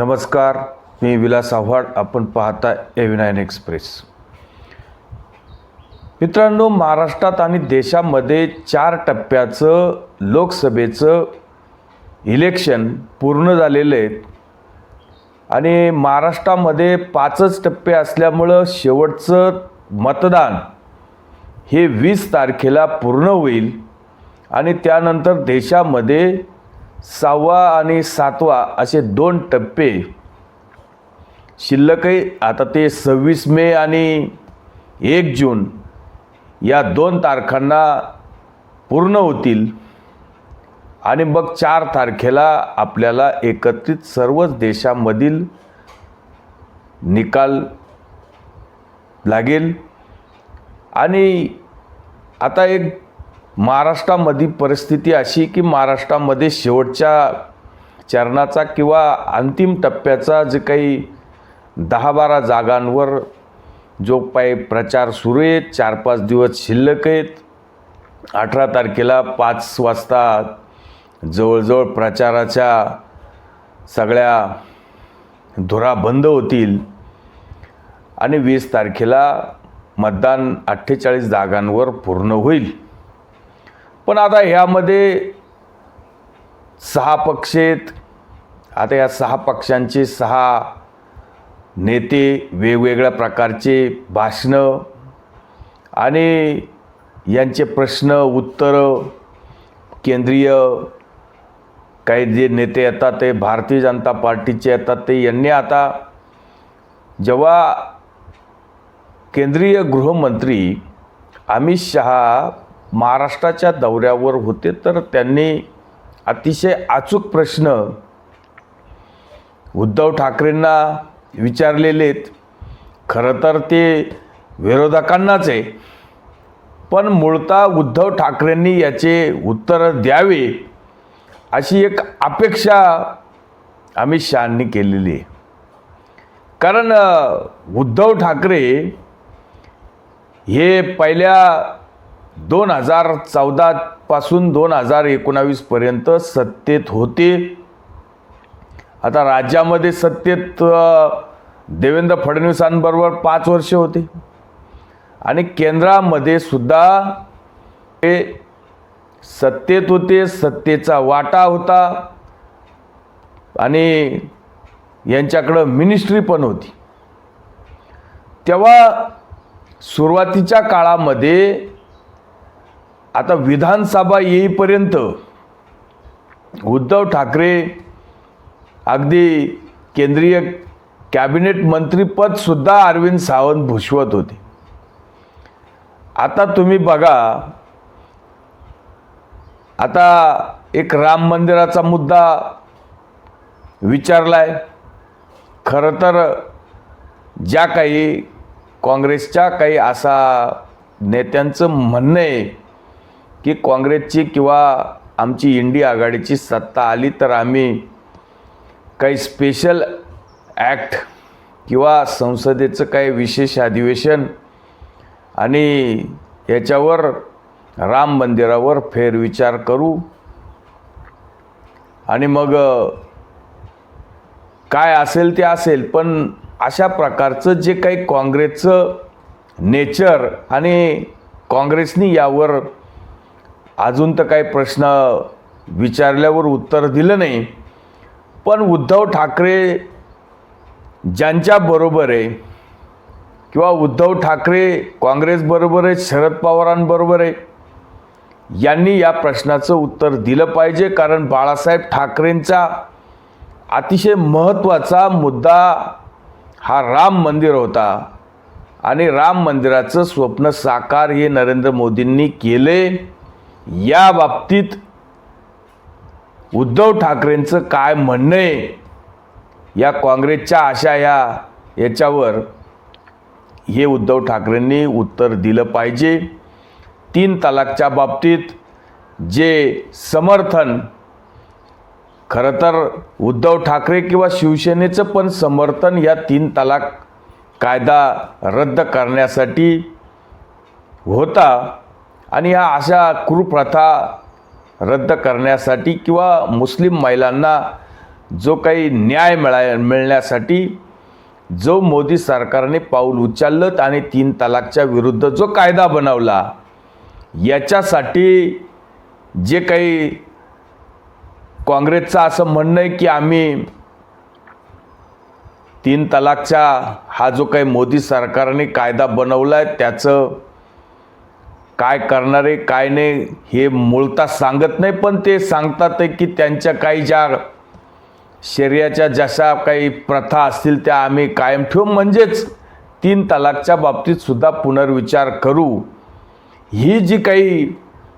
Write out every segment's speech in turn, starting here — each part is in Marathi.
नमस्कार मी विलास आव्हाड. आपण पाहता एव्हिनायन एक्सप्रेस मित्रांनो महाराष्ट्रात आणि देशामध्ये चार टप्प्याचं लोकसभेचं इलेक्शन पूर्ण झालेलं आहेत आणि महाराष्ट्रामध्ये पाचच टप्पे असल्यामुळं शेवटचं मतदान हे वीस तारखेला पूर्ण होईल. आणि त्यानंतर देशामध्ये सहावा आणि सातवा असे दोन टप्पे शिल्लकही आता ते सव्वीस मे आणि एक जून या दोन तारखांना पूर्ण होतील. आणि मग चार तारखेला आपल्याला एकत्रित सर्वच देशांमधील निकाल लागेल. आणि आता एक महाराष्ट्रामध्ये परिस्थिती अशी की महाराष्ट्रामध्ये शेवटच्या चरणाचा किंवा अंतिम टप्प्याचा जे काही दहा बारा जागांवर जो काही प्रचार सुरू आहे चार पाच दिवस शिल्लक आहेत. अठरा तारखेला पाच वाजता जवळजवळ प्रचाराच्या सगळ्या धुरा बंद होतील आणि वीस तारखेला मतदान अठ्ठेचाळीस जागांवर पूर्ण होईल. पण आता ह्यामध्ये सहा पक्ष आहेत आता या सहा पक्षांचे सहा नेते वेगवेगळ्या प्रकारचे भाषणं आणि यांचे प्रश्न उत्तरं केंद्रीय काही जे नेते येतात ते भारतीय जनता पार्टीचे येतात ते यांनी आता जेव्हा केंद्रीय गृहमंत्री अमित शहा महाराष्ट्राच्या दौऱ्यावर होते तर त्यांनी अतिशय अचूक प्रश्न उद्धव ठाकरेंना विचारलेले आहेत खरं तर ते विरोधकांनाच आहे. पण मूळतः उद्धव ठाकरेंनी याचे उत्तर द्यावे अशी एक अपेक्षा अमित शहांनी केलेली आहे. कारण उद्धव ठाकरे हे पहिल्या दोन हजार चौदापासून दोन हजार एकोणावीसपर्यंत सत्तेत होते. आता राज्यामध्ये सत्तेत देवेंद्र फडणवीसांबरोबर पाच वर्षे होते. आणि केंद्रामध्ये सुद्धा ते सत्तेत होते सत्तेचा वाटा होता. आणि यांच्याकडं मिनिस्ट्री पण होती. तेव्हा सुरुवातीच्या काळामध्ये आता विधानसभा येईपर्यंत उद्धव ठाकरे अगदी केंद्रीय कॅबिनेट मंत्रीपदसुद्धा अरविंद सावंत भूषवत होते. आता तुम्ही बघा आता एक राम मंदिराचा मुद्दा विचारला आहे खरं तर ज्या काही काँग्रेसच्या काही असा नेत्यांचं म्हणणं आहे की काँग्रेसची किंवा आमची इंडिया आघाडीची सत्ता आली तर आम्ही काही स्पेशल ॲक्ट किंवा संसदेचं काही विशेष अधिवेशन आणि याच्यावर राम मंदिरावर फेरविचार करू. आणि मग काय असेल ते असेल पण अशा प्रकारचं जे काही काँग्रेसचं नेचर आणि काँग्रेसनी यावर अजून तर काही प्रश्न विचारल्यावर उत्तर दिलं नाही. पण उद्धव ठाकरे ज्यांच्याबरोबर आहे किंवा उद्धव ठाकरे काँग्रेसबरोबर आहे शरद पवारांबरोबर आहे यांनी या प्रश्नाचं उत्तर दिलं पाहिजे. कारण बाळासाहेब ठाकरेंचा अतिशय महत्त्वाचा मुद्दा हा राम मंदिर होता. आणि राम मंदिराचं स्वप्न साकार हे नरेंद्र मोदींनी केले. या बाबतीत उद्धव ठाकरेंचं काय म्हणणं आहे या काँग्रेसच्या आशा या याच्यावर हे उद्धव ठाकरेंनी उत्तर दिलं पाहिजे. तीन तलाकच्या बाबतीत जे समर्थन खरं तर उद्धव ठाकरे किंवा शिवसेनेचं पण समर्थन या तीन तलाक कायदा रद्द करण्यासाठी होता. आणि या अशा कुप्रथा रद्द करण्यासाठी किंवा मुस्लिम महिलांना जो काही न्याय मिळाय मिळण्यासाठी जो मोदी सरकारने पाऊल उचललं आणि तीन तलाकच्या विरुद्ध जो कायदा बनवला याच्यासाठी जे काही काँग्रेसचं असं म्हणणं आहे की आम्ही तीन तलाकचा हा जो काही मोदी सरकारने कायदा बनवला आहे त्याचं काय करणार आहे काय नाही हे मूळता सांगत नाही पण ते सांगतात आहे की त्यांच्या काही ज्या शरीराच्या जशा काही प्रथा असतील त्या आम्ही कायम ठेवू. म्हणजेच तीन तलाकच्या बाबतीतसुद्धा पुनर्विचार करू. ही जी काही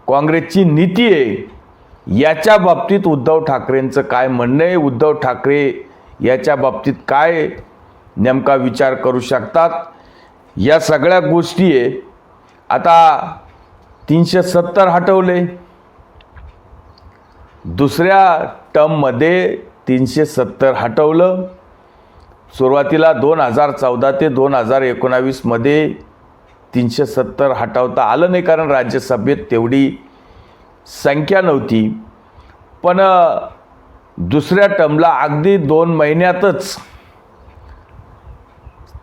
काँग्रेसची नीती आहे याच्या बाबतीत उद्धव ठाकरेंचं काय म्हणणं आहे उद्धव ठाकरे याच्या बाबतीत काय नेमका विचार करू शकतात या सगळ्या गोष्टी आहे. आता तीनशे सत्तर हटवले. दुसऱ्या टर्ममध्ये तीनशे सत्तर हटवलं. सुरुवातीला दोन हजार चौदा ते दोन हजार एकोणावीसमध्ये तीनशे सत्तर हटवता आलं नाही कारण राज्यसभेत तेवढी संख्या नव्हती. पण दुसऱ्या टर्मला अगदी दोन महिन्यातच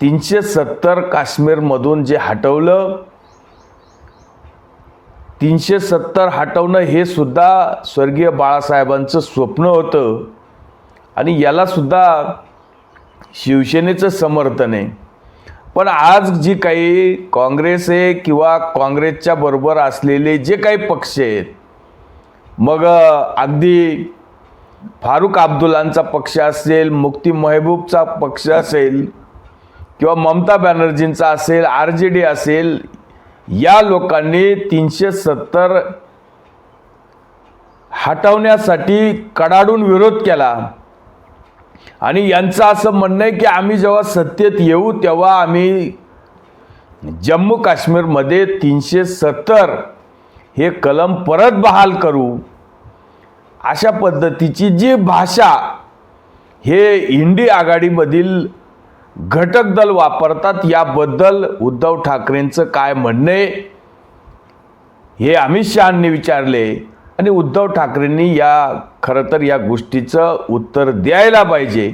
तीनशे सत्तर काश्मीरमधून जे हटवलं तीनशे सत्तर हटवणं हे सुद्धा स्वर्गीय बाळासाहेबांचं स्वप्न होतं. आणि यालासुद्धा शिवसेनेचं समर्थन आहे. पण आज जी काही काँग्रेस आहे किंवा काँग्रेसच्या बरोबर असलेले जे काही पक्ष आहेत मग अगदी फारुख अब्दुल्लांचा पक्ष असेल मुक्ती महबूबचा पक्ष असेल किंवा ममता बॅनर्जींचा असेल आर जे डी असेल या लोकांनी तीनशे सत्तर हटवण्यासाठी कडाडून विरोध केला. आणि यांचं असं म्हणणं आहे की आम्ही जेव्हा सत्तेत येऊ तेव्हा आम्ही जम्मू काश्मीरमध्ये तीनशे सत्तर हे कलम परत बहाल करू. अशा पद्धतीची जी भाषा हे हिंदी आघाडीमधील घटक दल वापरतात याबद्दल उद्धव ठाकरेंचं काय म्हणणं आहे? हे अमित शहांनी विचारले आणि उद्धव ठाकरेंनी या खरं तर या गोष्टीचं उत्तर द्यायला पाहिजे.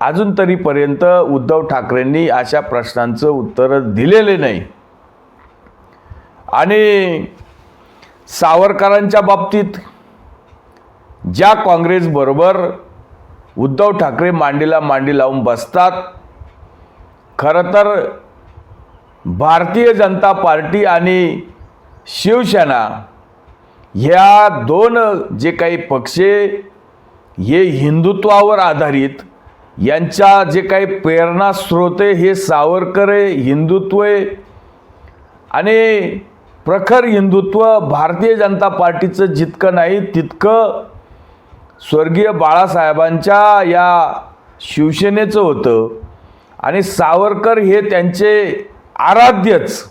अजून तरीपर्यंत उद्धव ठाकरेंनी अशा प्रश्नांचं उत्तर दिलेले नाही. आणि सावरकरांच्या बाबतीत ज्या काँग्रेसबरोबर उद्धव ठाकरे मांडीला मांडी लावून बसतात. खरं तर भारतीय जनता पार्टी आणि शिवसेना ह्या दोन जे काही पक्ष हे हिंदुत्वावर आधारित यांच्या जे काही प्रेरणास्रोत आहे हे सावरकर आहे हिंदुत्व आहे आणि प्रखर हिंदुत्व भारतीय जनता पार्टीचं जितकं नाही तितकं स्वर्गीय बाळासाहेबांच्या या शिवसेनेचं होतं. आणि सावरकर हे त्यांचे आराध्यच.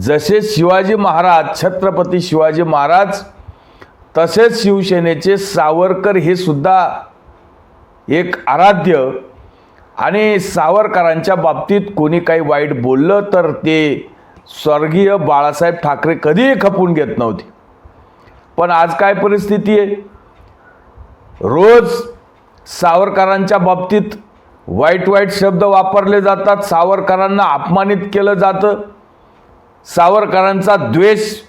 जसे शिवाजी महाराज छत्रपती शिवाजी महाराज तसेच शिवसेनेचे सावरकर हे सुद्धा एक आराध्य. आणि सावरकरांच्या बाबतीत कोणी काही वाईट बोललं तर ते स्वर्गीय बाळासाहेब ठाकरे कधीही खपून घेत नव्हते. पण आज काय परिस्थिती आहे? रोज सावरकरांच्या बाबतीत वाईट वाईट शब्द वापरले जातात. सावरकरांना अपमानित केलं जातं. सावरकरांचा द्वेष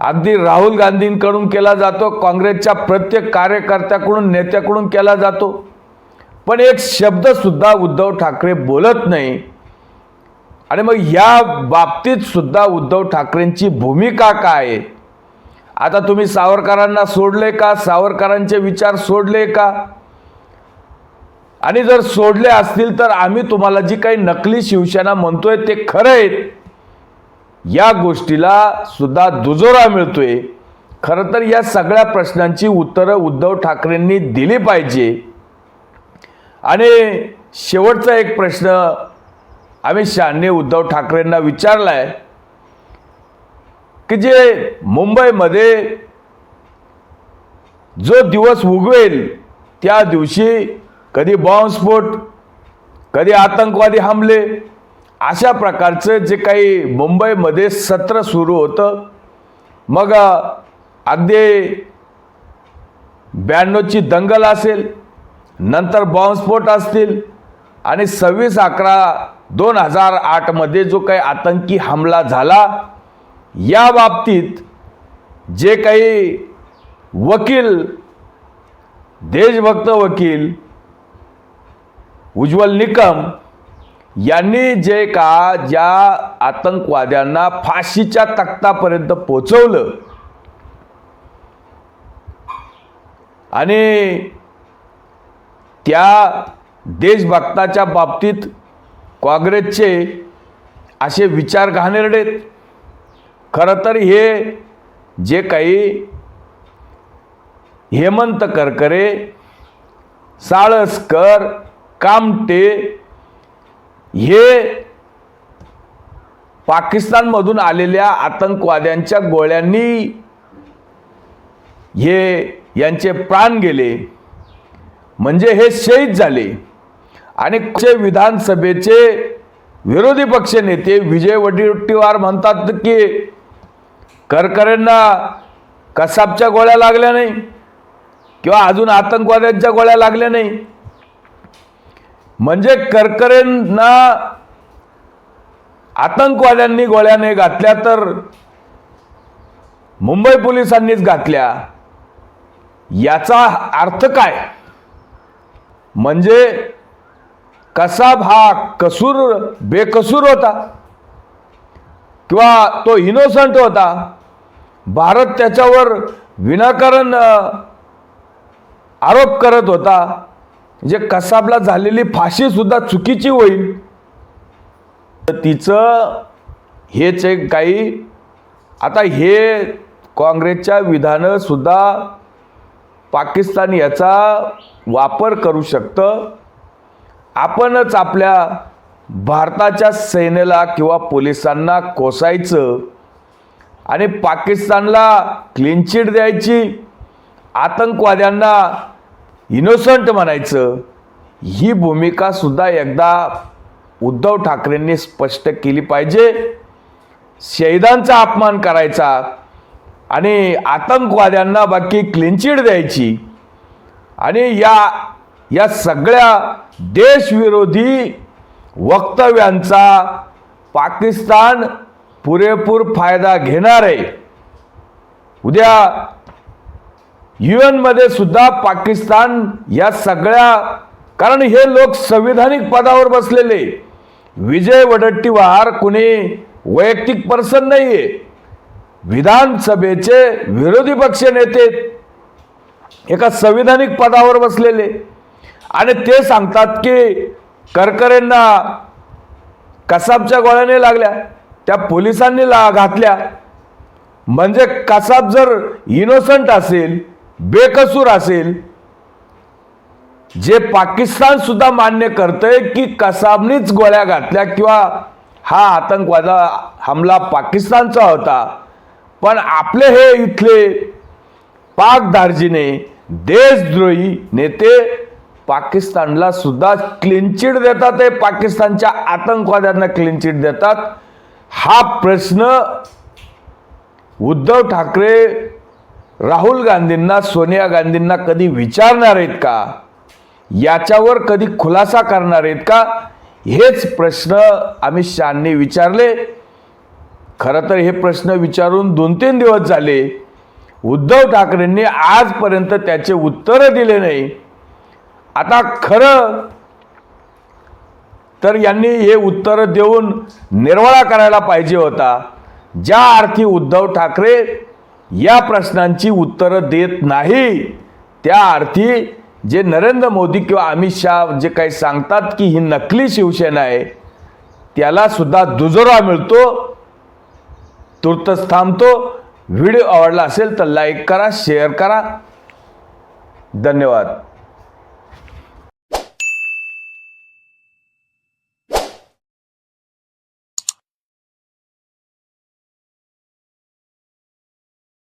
अगदी राहुल गांधींकडून केला जातो. काँग्रेसच्या प्रत्येक कार्यकर्त्याकडून नेत्याकडून केला जातो. पण एक शब्दसुद्धा उद्धव ठाकरे बोलत नाही. आणि मग या बाबतीत सुद्धा उद्धव ठाकरेंची भूमिका काय आहे? आता तुम्ही सावरकरांना सोडले का? सावरकरांचे विचार सोडले का? आणि जर सोडले असतील तर आम्ही तुम्हाला जी काही नकली शिवसेना म्हणतोय ते खरं आहेत. या गोष्टीला सुद्धा दुजोरा मिळतोय. खरं तर या सगळ्या प्रश्नांची उत्तरं उद्धव ठाकरेंनी दिली पाहिजे. आणि शेवटचा एक प्रश्न अमित शहाने उद्धव ठाकरेंना विचारला आहे की जे मुंबईमध्ये जो दिवस उगवेल त्या दिवशी कधी बॉम्बस्फोट कधी आतंकवादी हमले अशा प्रकारचं जे काही मुंबईमध्ये सत्र सुरू होतं मग अगदी ब्याण्णवची दंगल असेल नंतर बॉम्बस्फोट असतील आणि सव्वीस अकरा दोन हजार आठमध्ये जो काही आतंकी हमला झाला या बाबतीत जे काही वकील देशभक्त वकील उज्ज्वल निकम यांनी जे का ज्या आतंकवाद्यांना फाशीच्या तख्तापर्यंत पोचवलं आणि त्या देशभक्ताच्या बाबतीत काँग्रेसचे असे विचार घाणेरडेत खरं तर हे जे काही हेमंत करकरे साळसकर कामटे हे पाकिस्तानमधून आलेल्या आतंकवाद्यांच्या गोळ्यांनी हे यांचे प्राण गेले. म्हणजे हे शहीद झाले. आणि चे विधानसभेचे विरोधी पक्ष नेते विजय वडेट्टीवार म्हणतात की करकरेंना कसाबच्या गोळ्या लागल्या नाही किंवा अजून आतंकवाद्यांच्या गोळ्या लागल्या नाही. म्हणजे करकरेंना आतंकवाद्यांनी गोळ्याने घातल्या तर मुंबई पोलिसांनीच घातल्या. याचा अर्थ काय? म्हणजे कसाब हा कसूर बेकसूर होता. किंवा तो इनोसंट होता. भारत त्याच्यावर विनाकारण आरोप करत होता. जे कसाबला झालेली फाशी सुद्धा चुकीची होईल. तर तिचं हेच एक काही आता हे काँग्रेसच्या विधानं सुद्धा पाकिस्तान याचा वापर करू शकतं. आपणच आपल्या भारताच्या सैन्याला किंवा पोलिसांना कोसायचं. आणि पाकिस्तानला क्लीन चिट द्यायची. आतंकवाद्यांना इनोसंट म्हणायचं. ही भूमिका सुद्धा एकदा उद्धव ठाकरेंनी स्पष्ट केली पाहिजे. शहीदांचा अपमान करायचा आणि आतंकवाद्यांना बाकी क्लीन चिट द्यायची. आणि या या सगळ्या देशविरोधी वक्तव्यांचा पाकिस्तान पुरेपूर फायदा घेणार. आहे उद्या यू एनमध्ये सुद्धा पाकिस्तान या सगळ्या कारण हे लोक संविधानिक पदावर बसलेले. विजय वडट्टीवार कुणी वैयक्तिक पर्सन नाही आहे विधानसभेचे विरोधी पक्ष नेते एका संविधानिक पदावर बसलेले. आणि ते सांगतात की करकरेंना कसाबच्या गोळ्याने लागल्या. त्या पोलिसांनी ला घातल्या. म्हणजे कसाब जर इनोसंट असेल बेकसूर असेल जे पाकिस्तान सुद्धा मान्य करतंय की कसाबनीच गोळ्या घातल्या किंवा हा आतंकवादा हमला पाकिस्तानचा होता. पण आपले हे इथले पाकदार्जीने देशद्रोही नेते पाकिस्तानला सुद्धा क्लीन चिट देतात ते पाकिस्तानच्या आतंकवाद्यांना क्लीन चिट देतात. हा प्रश्न उद्धव ठाकरे राहुल गांधींना सोनिया गांधींना कधी विचारणार आहेत का? याच्यावर कधी खुलासा करणार आहेत का? हेच प्रश्न अमित शहानी विचारले. खरं तर हे प्रश्न विचारून दोन तीन दिवस झाले. उद्धव ठाकरेंनी आजपर्यंत त्याचे उत्तरं दिले नाही. आता खरं तर यांनी हे उत्तरं देऊन निर्वाळा करायला पाहिजे होता. ज्या अर्थी उद्धव ठाकरे या प्रश्नांची उत्तरं देत नाही त्या अर्थी जे नरेंद्र मोदी किंवा अमित शाह जे काही सांगतात की ही नकली शिवसेना आहे त्याला सुद्धा दुजोरा मिळतो तुर्तच थांबतो. व्हिडिओ आवडला असेल तर लाईक करा शेअर करा. धन्यवाद.